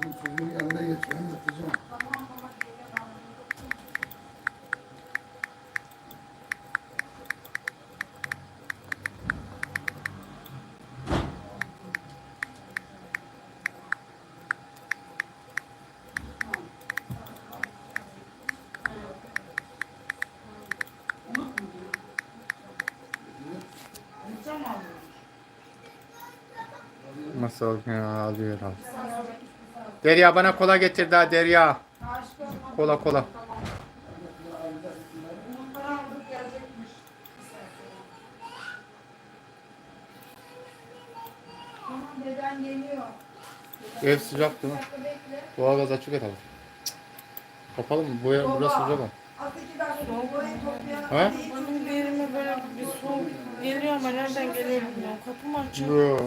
Kızım çocuğun yanına geçiyorum yatacağım. Masal ya ağlıyor abi. Derya bana kola getir daha Derya. Kola kola. Geliyor. Ev sıcak değil mi? Doğalgaz açık et abi. Kapalı mı? Bu yer, burası sıcak mı? Ha? Benim bir yerime böyle bir soğuk geliyor ama nereden geliyor bilmiyorum. Kapım açık. Yo.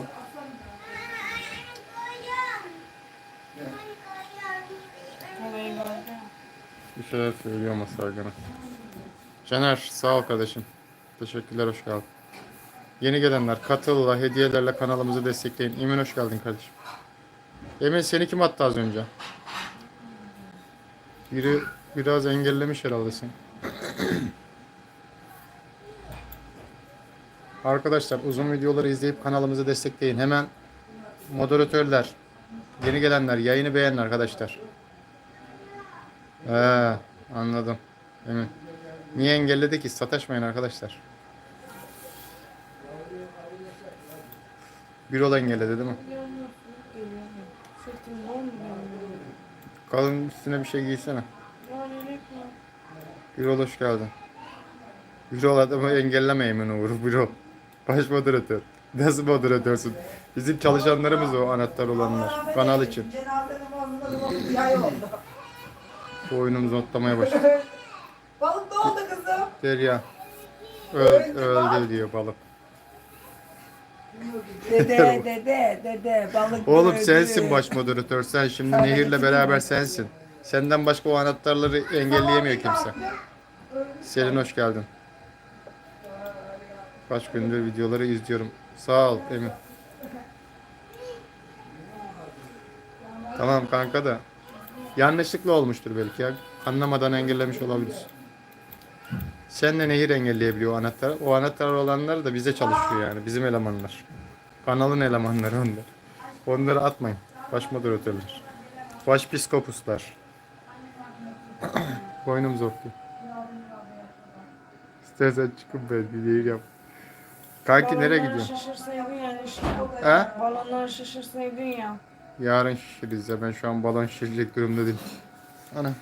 Bir şeyler söylüyor Masal gene. Caner sağ ol kardeşim. Teşekkürler hoş geldin. Yeni gelenler katılla hediyelerle kanalımızı destekleyin. Emin hoş geldin kardeşim. Emin seni kim attı az önce? Biri biraz engellemiş herhalde seni. Arkadaşlar uzun videoları izleyip kanalımızı destekleyin. Hemen moderatörler, yeni gelenler yayını beğenin arkadaşlar. He, anladım. Emin. Niye engelledi ki? Sataşmayın arkadaşlar. Bir ol engelledi değil mi? Kalın üstüne bir şey giysene. Bir ol hoş geldin. Bir ol adamı engelleme Emin Uğur. Bir ol. Baş moderatör. Nasıl moderatörsün? Bizim çalışanlarımız o anahtar olanlar. Kanal için. Cenaze namazında yay oldu. Bu oyunumuzu notlamaya başladık. Balık ne oldu kızım? Derya. Öl, öldü diyor balık. Dede dede dede balık Oğlum öldü. sensin baş moderatör. Sen şimdi Nehir'le beraber sensin. Senden başka o anahtarları engelleyemiyor kimse. Selin hoş geldin. Kaç gündür videoları izliyorum. Sağ ol Emin. Tamam kanka da. Yanlışlıkla olmuştur belki ya. Anlamadan engellemiş olabilir. Sen de Nehir engelleyebiliyor o anahtarı. O anahtar olanlar da bize çalışıyor yani. Bizim elemanlar. Kanalın elemanları onlar. Onları atmayın. Baş moderatörler. Baş psikopuslar. Boynum zorluyor. İstersen çıkın ben bir değil yap. Kanki nereye gidiyorsun? şişirseydin ya işte. He? Balonları şişirseydin ya. Yarın şişiririz ya. Ben şu an balon şişirecek durumda değilim. Ana.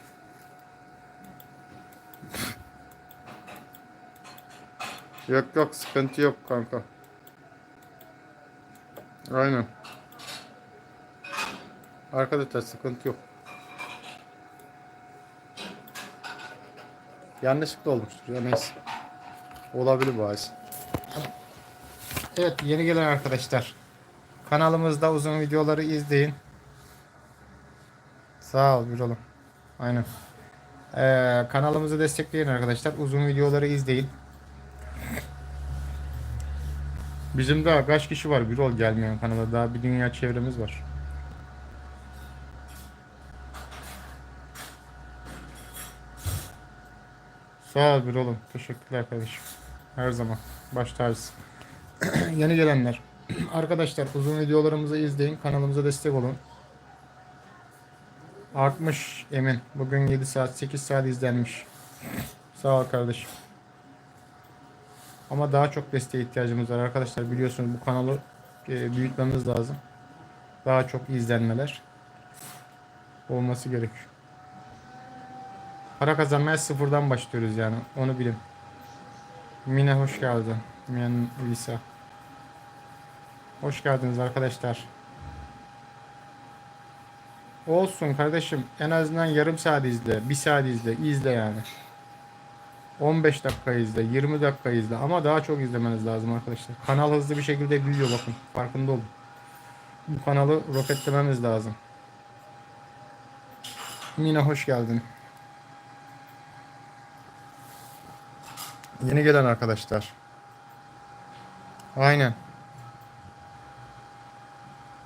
yok yok sıkıntı yok kanka. Aynen. Arkadaşlar sıkıntı yok. Yanlışlıkla olmuştur ya neyse. Olabilir bazı. Evet yeni gelen arkadaşlar. Kanalımızda uzun videoları izleyin. Sağ ol Gürol'um. Aynen. Ee, kanalımızı destekleyin arkadaşlar. Uzun videoları izleyin. Bizim daha kaç kişi var Gürol gelmeyen kanala. Daha bir dünya çevremiz var. Sağ ol Gürol'um. Teşekkürler kardeşim. Her zaman. Baş tacısın. Yeni gelenler. Arkadaşlar uzun videolarımızı izleyin. Kanalımıza destek olun. Artmış Emin. Bugün 7 saat 8 saat izlenmiş. Sağ ol kardeşim. Ama daha çok desteğe ihtiyacımız var arkadaşlar. Biliyorsunuz bu kanalı e, büyütmemiz lazım. Daha çok izlenmeler olması gerekiyor. Para kazanmaya sıfırdan başlıyoruz yani. Onu bilin. Mine hoş geldin. Mine Lisa. Hoş geldiniz arkadaşlar. Olsun kardeşim. En azından yarım saat izle. Bir saat izle. izle yani. 15 dakika izle. 20 dakika izle. Ama daha çok izlemeniz lazım arkadaşlar. Kanal hızlı bir şekilde büyüyor bakın. Farkında olun. Bu kanalı roketlememiz lazım. Mina hoş geldin. Yeni gelen arkadaşlar. Aynen.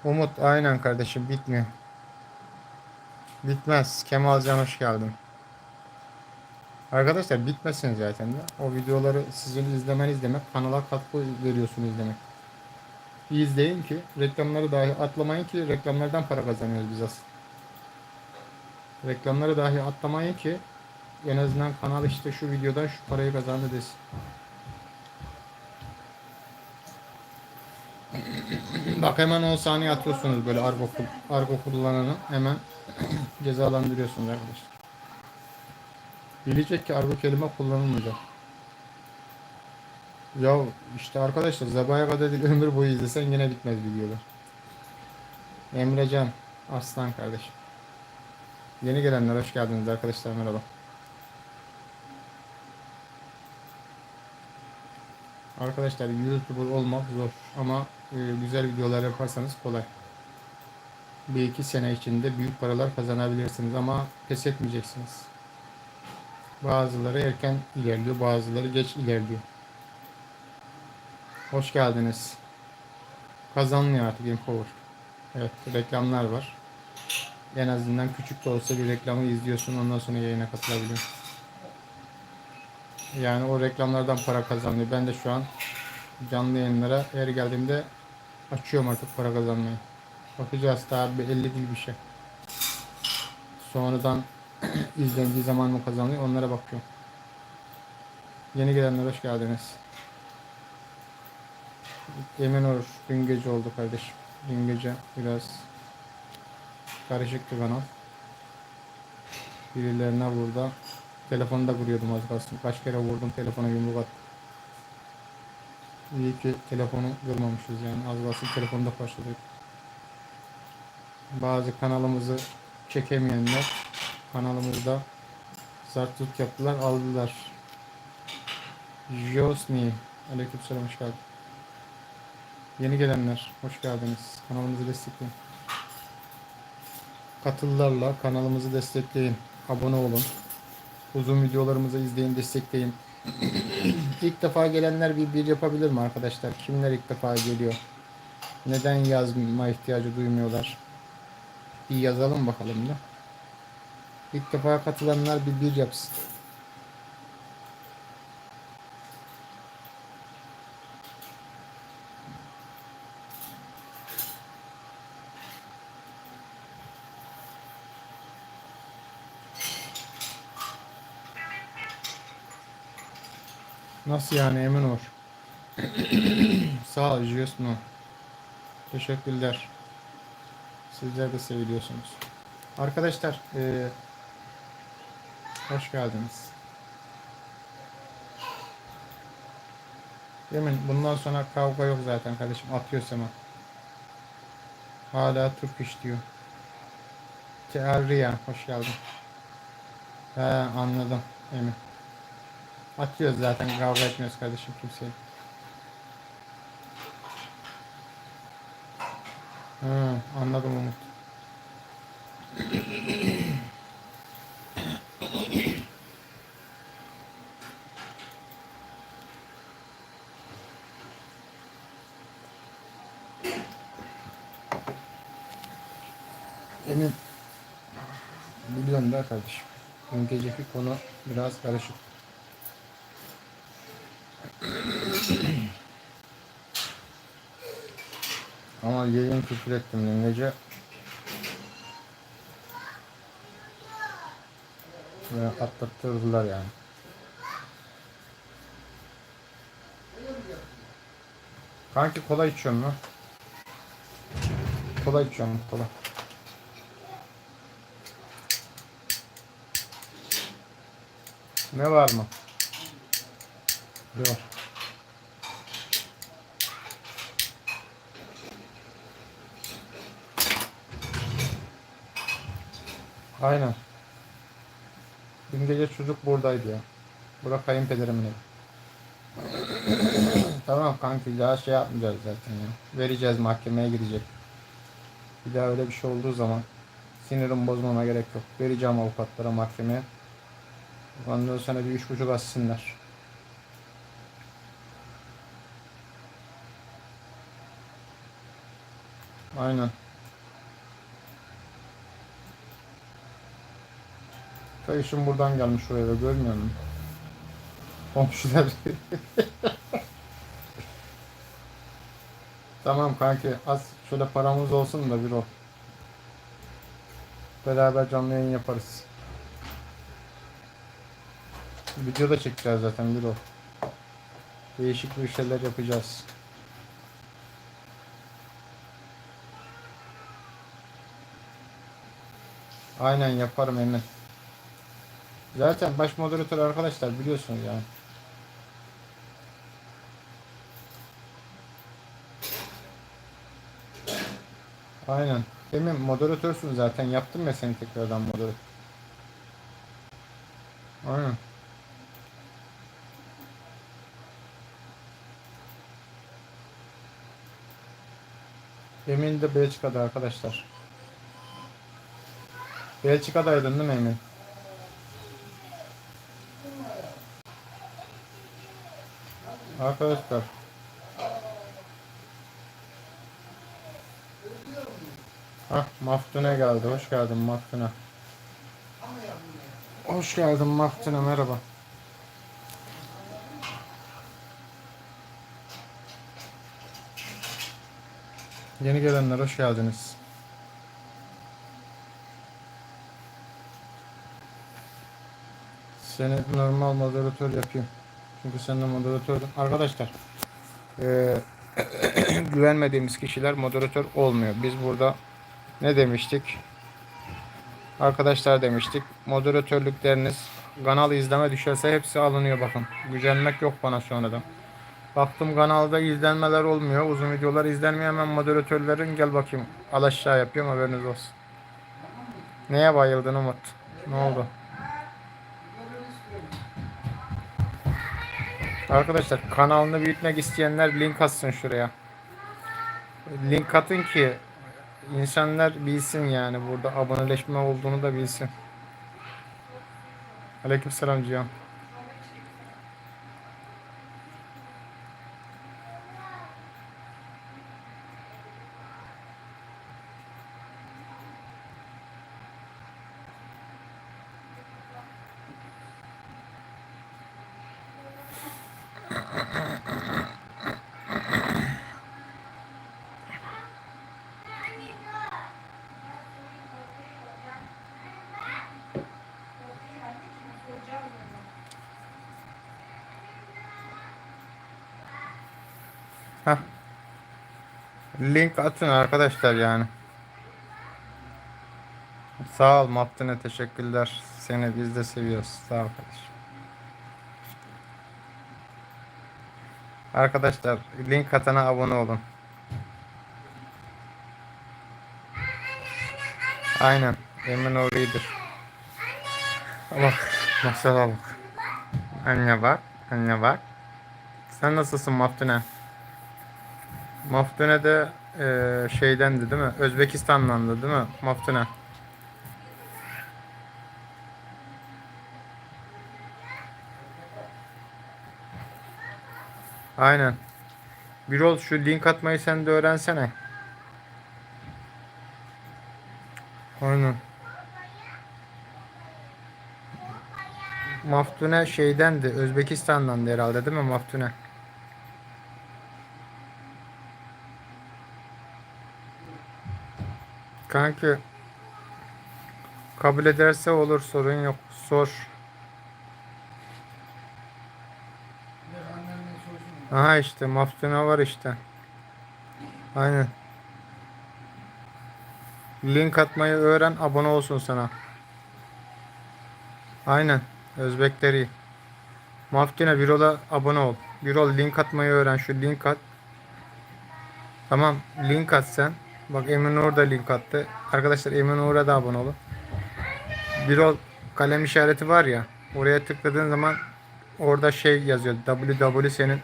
Umut aynen kardeşim bitmiyor. Bitmez. Kemalcan hoş geldin. Arkadaşlar bitmesin zaten de. O videoları sizin izlemeniz demek kanala katkı veriyorsunuz demek. İyi izleyin ki reklamları dahi atlamayın ki reklamlardan para kazanıyoruz biz aslında. Reklamları dahi atlamayın ki en azından kanal işte şu videodan şu parayı kazandı desin. Bak hemen 10 saniye atıyorsunuz böyle argo, argo kullananı hemen cezalandırıyorsunuz arkadaşlar. Bilecek ki argo kelime kullanılmayacak. Ya işte arkadaşlar Zabaya kadar değil ömür boyu izlesen yine bitmez videolar. Emrecan Aslan kardeşim. Yeni gelenler hoş geldiniz arkadaşlar merhaba. Arkadaşlar YouTuber olmak zor ama güzel videolar yaparsanız kolay. Bir iki sene içinde büyük paralar kazanabilirsiniz ama pes etmeyeceksiniz. Bazıları erken ilerliyor, bazıları geç ilerliyor. Hoş geldiniz. Kazanmıyor artık Empower. Evet, reklamlar var. En azından küçük de olsa bir reklamı izliyorsun, ondan sonra yayına katılabiliyorsun. Yani o reklamlardan para kazanıyor. Ben de şu an canlı yayınlara her geldiğimde açıyorum artık para kazanmayı. Bakacağız daha 50 değil bir şey. Sonradan izlendiği zaman mı kazanıyor onlara bakıyorum. Yeni gelenler hoş geldiniz. Emin olur. Dün gece oldu kardeşim. Dün gece biraz karışıktı kanal. Birilerine burada telefonu da vuruyordum az kalsın. Kaç kere vurdum telefona yumruk attım. İyi ki telefonu kırmamışız yani. Az kalsın telefonu da parçaladık. Bazı kanalımızı çekemeyenler kanalımızda zart tut yaptılar aldılar. Josni Aleykümselam hoş geldin. Yeni gelenler hoş geldiniz. Kanalımızı destekleyin. Katıllarla kanalımızı destekleyin. Abone olun. Uzun videolarımızı izleyin, destekleyin. İlk defa gelenler bir bir yapabilir mi arkadaşlar? Kimler ilk defa geliyor? Neden yazma ihtiyacı duymuyorlar? Bir yazalım bakalım da. İlk defa katılanlar bir bir yapsın. Nasıl yani emin ol. Sağ ol Jiyosno. Teşekkürler. Sizler de seviliyorsunuz. Arkadaşlar eee, hoş geldiniz. Yemin bundan sonra kavga yok zaten kardeşim. Atıyor Sema. Hala Türk iş diyor. Tearriya hoş geldin. He anladım Emin. Atıyoruz zaten kavga etmiyoruz kardeşim kimseye. Hı, anladım Umut. Emin biliyorsun da kardeşim. Dün geceki konu biraz karışık. Ama yayın küfür ettim dün gece. Ve atlattırdılar yani. Kanki kola içiyorum mu? Kola içiyorum kola. Ne var mı? Yok. Aynen. Dün gece çocuk buradaydı ya. Bura kayınpederimin evi. tamam kanki daha şey yapmayacağız zaten ya. Vereceğiz mahkemeye gidecek. Bir daha öyle bir şey olduğu zaman sinirim bozmama gerek yok. Vereceğim avukatlara mahkemeye. Ondan sonra bir üç buçuk assınlar. Aynen. Kayışım buradan gelmiş oraya da görmüyor musun? Komşular. tamam kanki az şöyle paramız olsun da bir o. Beraber canlı yayın yaparız. Video da çekeceğiz zaten bir o. Değişik bir şeyler yapacağız. Aynen yaparım Emin. Zaten baş moderatör arkadaşlar biliyorsunuz yani. Aynen. Emin moderatörsün zaten. Yaptım ya seni tekrardan moderatör. Aynen. Emin de Belçika'da arkadaşlar. Belçika'daydın değil mi Emin? Arkadaşlar. Hah Maftune geldi. Hoş geldin Maftune. Hoş geldin Maftune merhaba. Yeni gelenler hoş geldiniz. Seni normal moderatör yapayım. Çünkü sen de moderatördün. Arkadaşlar eee, güvenmediğimiz kişiler moderatör olmuyor. Biz burada ne demiştik? Arkadaşlar demiştik. Moderatörlükleriniz kanal izleme düşerse hepsi alınıyor bakın. Gücenmek yok bana sonradan. Baktım kanalda izlenmeler olmuyor. Uzun videolar izlenmiyor. Hemen moderatörlerin gel bakayım. Al aşağı yapıyorum haberiniz olsun. Neye bayıldın Umut? Ne oldu? Arkadaşlar kanalını büyütmek isteyenler link atsın şuraya. Link atın ki insanlar bilsin yani burada aboneleşme olduğunu da bilsin. Aleykümselam Cihan. Heh. Link atın arkadaşlar yani. Sağ ol Maptine teşekkürler. Seni biz de seviyoruz. Sağ ol kardeşim. Arkadaşlar link atana abone olun. Aynen. Emin ol iyidir. Bak. Masala bak. Anne bak. Anne bak. Sen nasılsın Maftune? Maftune de eee şeydendi değil mi? Özbekistan'dandı değil mi? Maftune. Aynen. Birol şu link atmayı sen de öğrensene. Aynen. Maftune şeydendi. Özbekistan'dandı herhalde değil mi Maftune? Kanki kabul ederse olur sorun yok. Sor. Bir de annenle sorsun. Aha işte Maftune var işte. Aynen. Link atmayı öğren abone olsun sana. Aynen. Özbekleri. Maftune Birol'a abone ol. Birol link atmayı öğren. Şu link at. Tamam. Link at sen. Bak Emin Uğur link attı. Arkadaşlar Emin Uğur'a da abone olun. Birol kalem işareti var ya. Oraya tıkladığın zaman orada şey yazıyor. www senin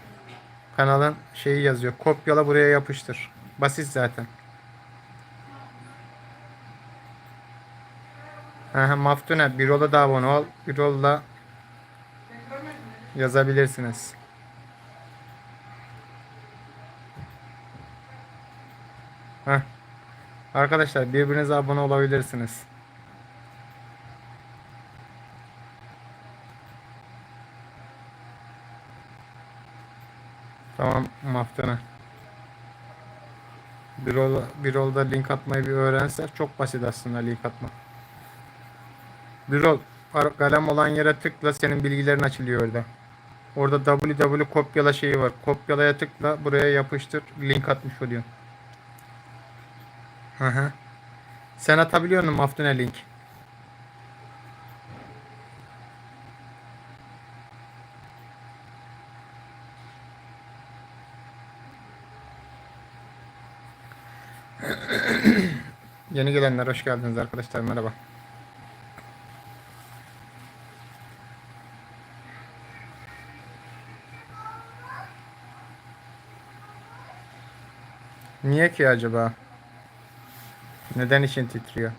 kanalın şeyi yazıyor. Kopyala buraya yapıştır. Basit zaten. Aha, Maftune Birol'a da abone ol. Birol'la yazabilirsiniz. Heh. Arkadaşlar birbirinize abone olabilirsiniz. Tamam Maftana. Bir ol, bir olda link atmayı bir öğrense çok basit aslında link atmak. Bir ol ar- kalem olan yere tıkla senin bilgilerin açılıyor orada. Orada www kopyala şeyi var. Kopyalaya tıkla buraya yapıştır link atmış oluyor. Hı hı. Sen atabiliyor musun Maftuna link? Yeni gelenler hoş geldiniz arkadaşlar merhaba. Niye ki acaba? Neden için titriyor?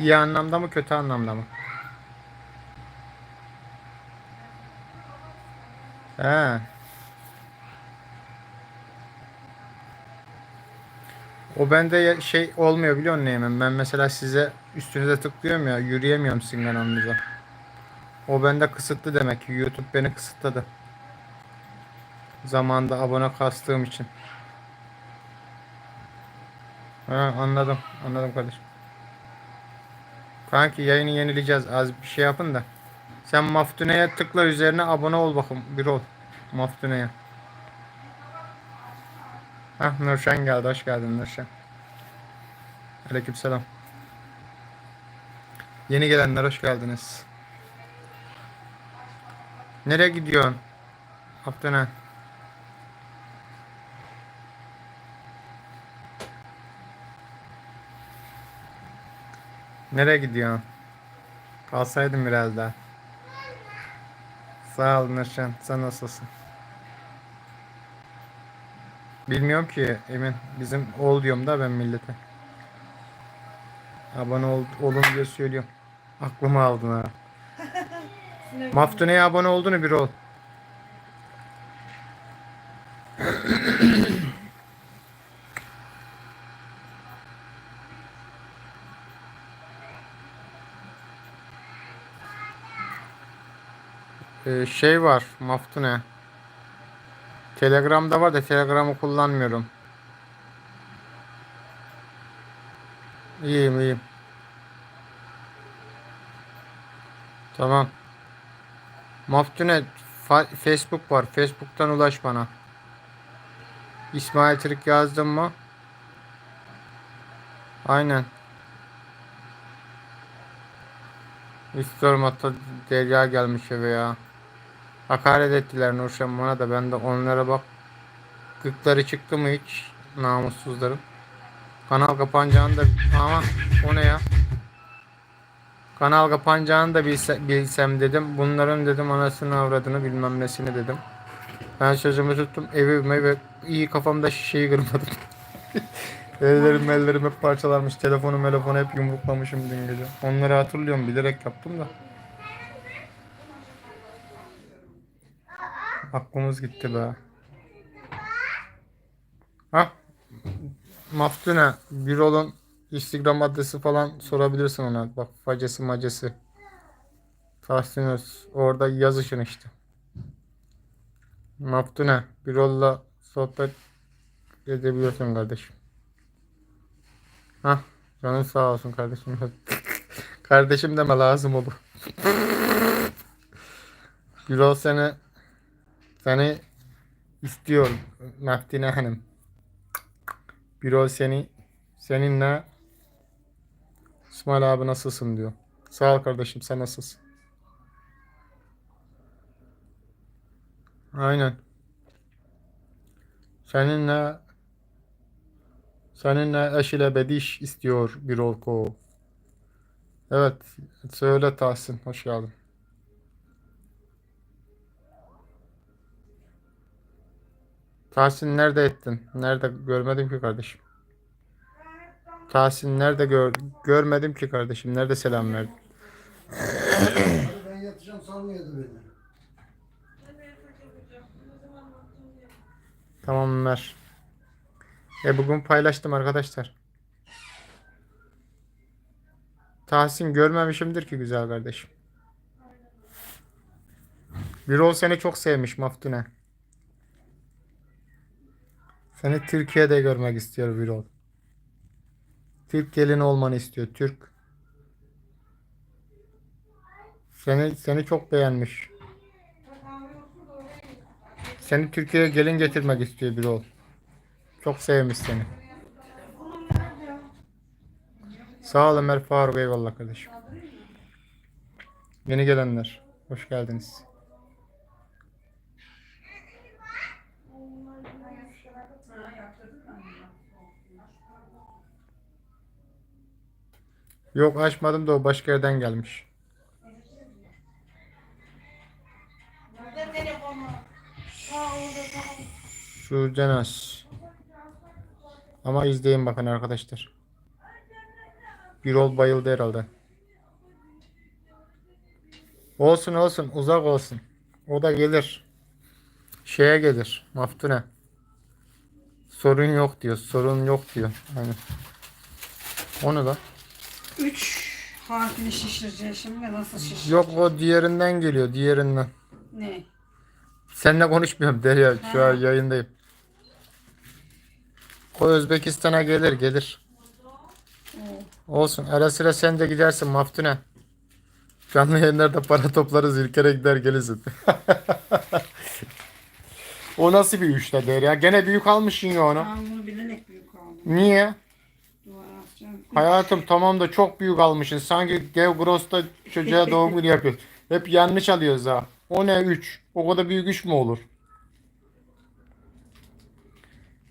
İyi anlamda mı kötü anlamda mı? He. O bende şey olmuyor biliyor musun Eymen? Ben mesela size üstünüze tıklıyorum ya yürüyemiyorum sizin. O bende kısıtlı demek ki YouTube beni kısıtladı. Zamanında abone kastığım için. Ha, anladım. Anladım kardeşim. Kanki yayını yenileyeceğiz. Az bir şey yapın da. Sen Maftune'ye tıkla üzerine abone ol bakın. Bir ol. Maftune'ye. Hah Nurşen geldi. Hoş geldin Nurşen. Aleykümselam. Yeni gelenler hoş geldiniz. Nereye gidiyorsun? Maftune. Nereye gidiyorsun? Kalsaydın biraz daha. Sağ ol Nurşen. Sen nasılsın? Bilmiyorum ki Emin. Bizim ol diyorum da ben millete. Abone ol, olun diye söylüyorum. Aklıma aldın ha. Maftune'ye abone olduğunu bir ol. Ee, şey var Maftune. Telegram'da var da Telegram'ı kullanmıyorum. İyiyim iyiyim. Tamam. Maftune fa- Facebook var. Facebook'tan ulaş bana. İsmail Trik yazdın mı? Aynen. İstiyorum hatta Derya gelmiş eve ya. Hakaret ettiler Nurşen bana da ben de onlara bak. Gıkları çıktı mı hiç namussuzların. Kanal kapanacağını da ama o ne ya? Kanal kapanacağını da bilse, bilsem dedim. Bunların dedim anasını avradını bilmem nesini dedim. Ben sözümü tuttum. Evime ve iyi kafamda şişeyi kırmadım. Ellerim ellerim hep parçalarmış. Telefonu telefonu hep yumruklamışım dün gece. Onları hatırlıyorum bilerek yaptım da. Aklımız gitti be. Ha? Maftune bir olun Instagram adresi falan sorabilirsin ona. Bak facesi macesi. Tahsin Öz. Orada yazışın işte. Maftune bir olla sohbet edebiliyorsun kardeşim. Hah canın sağ olsun kardeşim. kardeşim deme lazım olur. bir ol seni seni istiyor Maftine Hanım. Bir ol seni seninle İsmail abi nasılsın diyor. Sağ ol kardeşim sen nasılsın? Aynen. Seninle seninle eş ile bediş istiyor bir olko. Evet söyle Tahsin hoş geldin. Tahsin nerede ettin? Nerede görmedim ki kardeşim. Tahsin nerede gör görmedim ki kardeşim. Nerede selam verdin? Ben yatacağım salmıyordu beni. Tamam Ömer. E bugün paylaştım arkadaşlar. Tahsin görmemişimdir ki güzel kardeşim. Birol seni çok sevmiş Maftune. Seni Türkiye'de görmek istiyor Birol. Türk gelini olmanı istiyor. Türk. Seni seni çok beğenmiş. Seni Türkiye'ye gelin getirmek istiyor Birol. Çok sevmiş seni. Sağ ol Ömer Faruk eyvallah kardeşim. Yeni gelenler. Hoş geldiniz. Yok açmadım da o başka yerden gelmiş. Tamam. Sucenas. Ama izleyin bakın arkadaşlar. Birol bayıldı herhalde. Olsun olsun uzak olsun. O da gelir. Şeye gelir. Maftune. Sorun yok diyor. Sorun yok diyor. Yani. Onu da. Üç harfini şişireceğiz şimdi nasıl şişir? Yok o diğerinden geliyor. Diğerinden. Ne? Seninle konuşmuyorum Derya. Şu an yayındayım. O Özbekistan'a gelir gelir. Olsun. Ara sıra sen de gidersin Maftune. Canlı yayınlarda para toplarız. ülkere gider gelirsin. o nasıl bir üçte Derya? Gene büyük almışsın ya onu. Ben bunu bilerek büyük aldım. Niye? Hayatım tamam da çok büyük almışsın. Sanki Dev Gross'ta çocuğa doğum günü yapıyoruz. Hep yanlış alıyoruz ha. O ne 3? O kadar büyük 3 mü olur?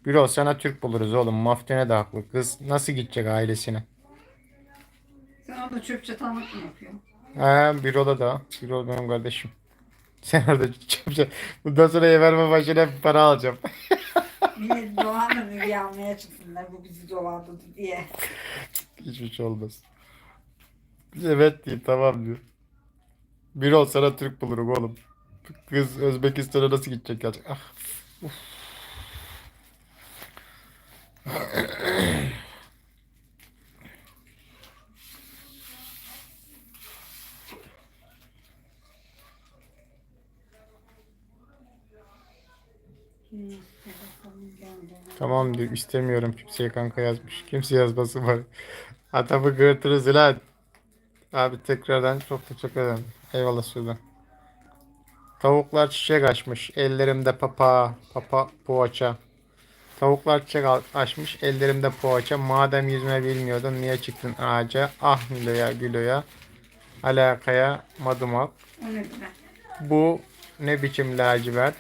Biro sana Türk buluruz oğlum. Maftene de haklı. Kız nasıl gidecek ailesine? Sen orada çöp çatanlık mı yapıyorsun? He Biro'da da. Biro benim kardeşim. Sen orada çöpçe. Bundan sonra ev verme başına para alacağım. Millet dolanır ürü almaya çıksınlar bu bizi dolandırdı diye. Hiçbir şey olmaz. Evet diyeyim tamam diyor. Biro sana Türk bulurum oğlum. Kız Özbekistan'a nasıl gidecek gelecek? Ah. Tamam diyor istemiyorum kimseye kanka yazmış. Kimse yazması var. Adamı gırtırız lan. Abi tekrardan çok teşekkür ederim. Eyvallah Sudan. Tavuklar çiçek açmış. Ellerimde papa, papa poğaça. Tavuklar çiçek açmış. Ellerimde poğaça. Madem yüzme bilmiyordun niye çıktın ağaca? Ah Nilo'ya Gülo'ya. Alakaya madımak. Bu ne biçim lacivert?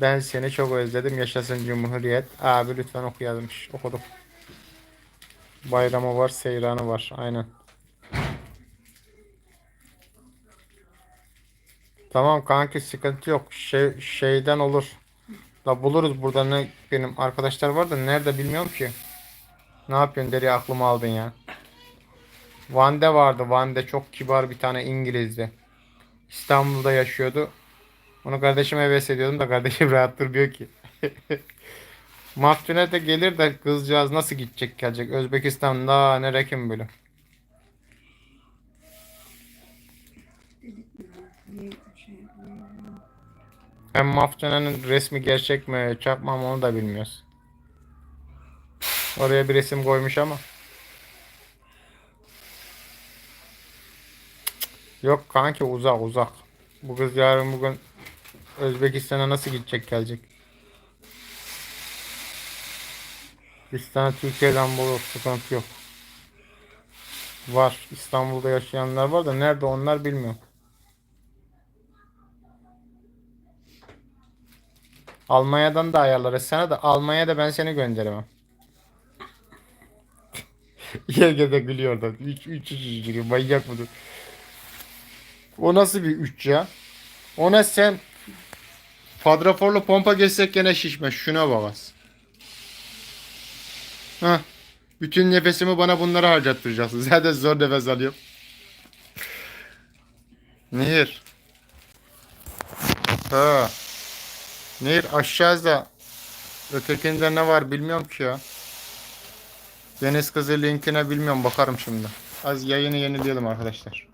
Ben seni çok özledim. Yaşasın Cumhuriyet. Abi lütfen oku yazmış. Okudum. Bayramı var, seyranı var. Aynen. Tamam kanki sıkıntı yok. Şey, şeyden olur. La buluruz burada ne benim arkadaşlar var da nerede bilmiyorum ki. Ne yapıyorsun deri aklımı aldın ya. Van'de vardı. Van'de çok kibar bir tane İngilizdi. İstanbul'da yaşıyordu. Onu kardeşime heves ediyordum da kardeşim rahat durmuyor ki. Maftune de gelir de kızcağız nasıl gidecek gelecek. Özbekistan'da ne rekim böyle. Hem Maftune'nin resmi gerçek mi çakma mı onu da bilmiyoruz. Oraya bir resim koymuş ama. Yok kanki uzak uzak. Bu kız yarın bugün Özbekistan'a nasıl gidecek gelecek? Sana Türkiye'den bulur sıkıntı yok. Var. İstanbul'da yaşayanlar var da nerede onlar bilmiyorum. Almanya'dan da ayarlarız sana da Almanya'da ben seni gönderemem. Yenge de gülüyor da. 3 3 3 manyak mıdır? O nasıl bir 3 ya? Ona sen Padraforlu pompa geçsek gene şişme. Şuna bak az. Hah. Bütün nefesimi bana bunları harcattıracaksın. Zaten zor nefes alıyorum. Nehir. Ha. Nehir aşağıda. Ötekinde ne var bilmiyorum ki ya. Deniz kızı linkine bilmiyorum bakarım şimdi. Az yayını yenileyelim arkadaşlar.